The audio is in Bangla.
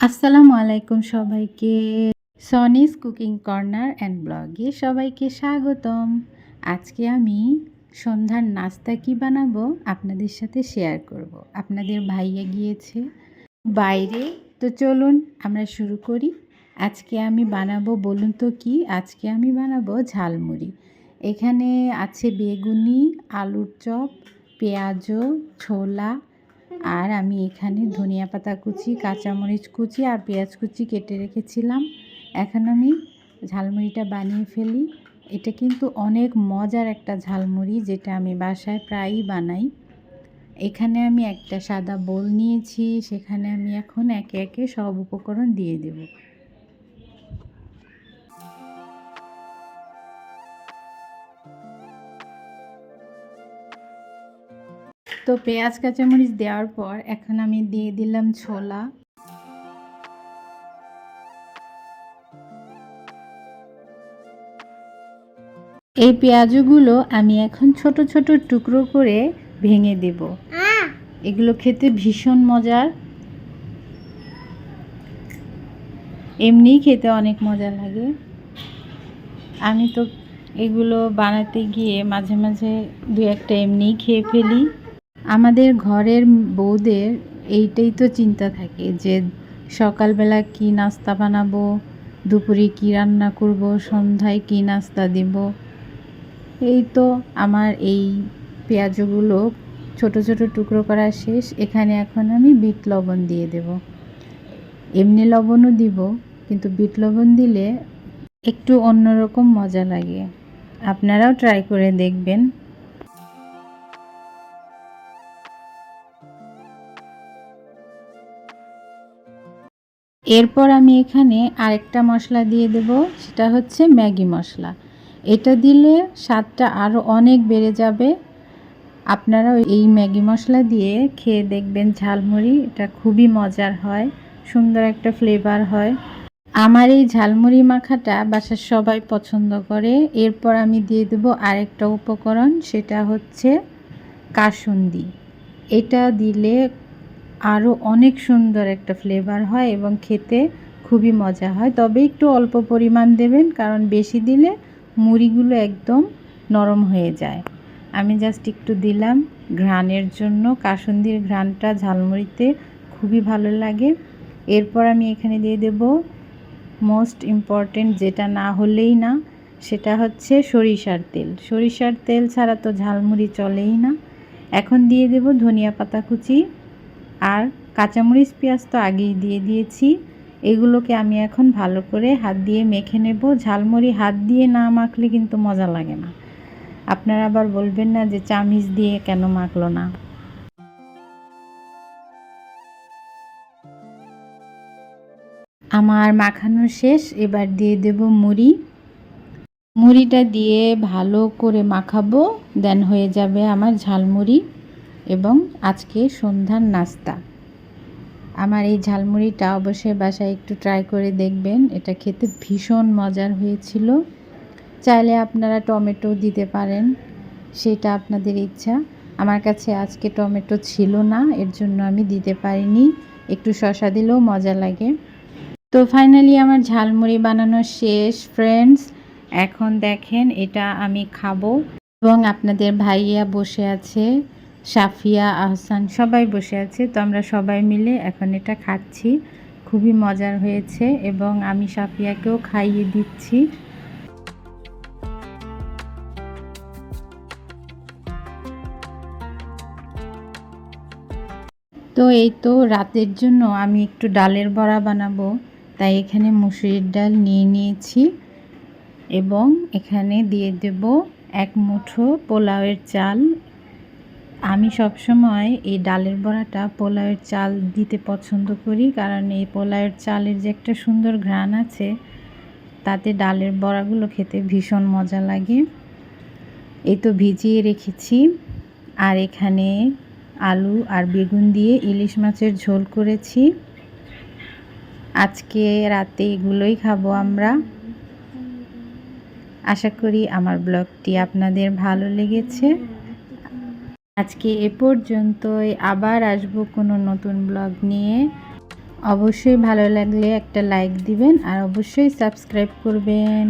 আসসালামু আলাইকুম সবাইকে। সনিস কুকিং কর্নার অ্যান্ড ব্লগে সবাইকে স্বাগতম। আজকে আমি সন্ধ্যার নাস্তা কি বানাবো আপনাদের সাথে শেয়ার করব। আপনাদের ভাইয়া গিয়েছে বাইরে। তো চলুন আমরা শুরু করি। আজকে আমি বানাবো, বলুন তো কি? আজকে আমি বানাবো ঝালমুড়ি। এখানে আছে বেগুনি, আলুর চপ, পেঁয়াজও, ছোলা আর আমি এখানে ধনিয়া পাতা কুচি, কাঁচামরিচ কুচি আর পেঁয়াজ কুচি কেটে রেখেছিলাম। এখন আমি ঝালমুড়িটা বানিয়ে ফেলি। এটা কিন্তু অনেক মজার একটা ঝালমুড়ি যেটা আমি বাসায় প্রায়ই বানাই। এখানে আমি একটা সাদা বোল নিয়েছি, সেখানে আমি এখন একে একে সব উপকরণ দিয়ে দেবো। তো পেঁয়াজ, কাঁচামরিচ দেওয়ার পর এখন আমি দিয়ে দিলাম ছোলা। এই পেঁয়াজগুলো আমি এখন ছোট ছোট টুকরো করে ভেঙে দেব। এগুলো খেতে ভীষণ মজার। এমনিই খেতে অনেক মজা লাগে। আমি তো এগুলো বানাতে গিয়ে মাঝে মাঝে দু একটা এমনিই খেয়ে ফেলি। আমাদের ঘরের বউদের এইটাই তো চিন্তা থাকে যে সকালবেলা কি নাস্তা বানাবো, দুপুরে কি রান্না করব, সন্ধ্যায় কি নাস্তা দেব। এই তো আমার এই পেঁয়াজগুলো ছোট ছোট টুকরো করা শেষ, এখানে এখন আমি বিট লবণ দিয়ে দেব। এমনি লবণও দিব, কিন্তু বিট লবণ দিলে একটু অন্যরকম মজা লাগে। আপনারাও ট্রাই করে দেখবেন। এরপর আমি এখানে আরেকটা মশলা দিয়ে দেব, সেটা হচ্ছে ম্যাগি মশলা। এটা দিলে স্বাদটা আরও অনেক বেড়ে যাবে। আপনারা এই ম্যাগি মশলা দিয়ে খেয়ে দেখবেন ঝালমুড়ি, এটা খুবই মজার হয়, সুন্দর একটা ফ্লেভার হয়। আমার এই ঝালমুড়ি মাখাটা বাসার সবাই পছন্দ করে। এরপর আমি দিয়ে দেব আরেকটা উপকরণ, সেটা হচ্ছে কাসুন্দি। এটা দিলে আরও অনেক সুন্দর একটা ফ্লেভার হয় এবং খেতে খুবই মজা হয়। তবে একটু অল্প পরিমাণ দেবেন, কারণ বেশি দিলে মুড়িগুলো একদম নরম হয়ে যায়। আমি জাস্ট একটু দিলাম ঘ্রাণের জন্য। কাসুন্দির ঘ্রাণটা ঝালমুড়িতে খুবই ভালো লাগে। এরপর আমি এখানে দিয়ে দেব মোস্ট ইম্পর্টেন্ট যেটা না হলেই না, সেটা হচ্ছে সরিষার তেল। সরিষার তেল ছাড়া তো ঝালমুড়ি চলেই না। এখন দিয়ে দেব ধনিয়া পাতা কুচি। আর কাঁচামরিচ পেঁয়াজ তো আগেই দিয়ে দিয়েছি। এগুলোকে আমি এখন ভালো করে হাত দিয়ে মেখে নেব। ঝালমুড়ি হাত দিয়ে না মাখলে কিন্তু মজা লাগে না। আপনারা আবার বলবেন না যে চামিচ দিয়ে কেন মাখলো না। আমার মাখানো শেষ, এবার দিয়ে দেব মুড়ি। মুড়িটা দিয়ে ভালো করে মাখাবো, দেন হয়ে যাবে আমার ঝালমুড়ি। এবং আজকে সন্ধ্যার নাস্তা। আমার এই ঝালমুড়িটা অবশ্যই বাসায় একটু ট্রাই করে দেখবেন। এটা খেতে ভীষণ মজার হয়েছিল। চাইলে আপনারা টমেটো দিতে পারেন, সেটা আপনাদের ইচ্ছা। আমার কাছে আজকে টমেটো ছিল না, এর জন্য আমি দিতে পারিনি। একটু শশা দিলেও মজা লাগে। তো ফাইনালি আমার ঝালমুড়ি বানানো শেষ ফ্রেন্ডস এখন দেখেন এটা আমি খাব। এবং আপনাদের ভাইয়া বসে আছে। সাফিয়া আহসান সবাই বসে আছে, তো আমরা সবাই মিলে এখন এটা খাচ্ছি। খুবই মজার হয়েছে এবং আমি সাফিয়াকেও খাইয়ে দিচ্ছি। তো এই তো রাতের জন্য আমি একটু ডালের বড়া বানাবো, তাই এখানে মুসুরির ডাল নিয়ে নিয়েছি এবং এখানে দিয়ে দেব এক মুঠো পোলাওয়ের চাল আমি সবসময় এই ডালের বড়াটা পোলাওয়ের চাল দিতে পছন্দ করি, কারণ এই পোলাওয়ের চালের যে একটা সুন্দর ঘ্রাণ আছে, তাতে ডালের বড়াগুলো খেতে ভীষণ মজা লাগে। এই তো ভিজিয়ে রেখেছি, আর এখানে আলু আর বেগুন দিয়ে ইলিশ মাছের ঝোল করেছি। আজকে রাতে এগুলোই খাব আমরা। আশা করি আমার ব্লগটি আপনাদের ভালো লেগেছে। আজকে এ পর্যন্তই। আবার আসব কোনো নতুন ব্লগ নিয়ে। অবশ্যই ভালো লাগলে একটা লাইক দিবেন আর অবশ্যই সাবস্ক্রাইব করবেন।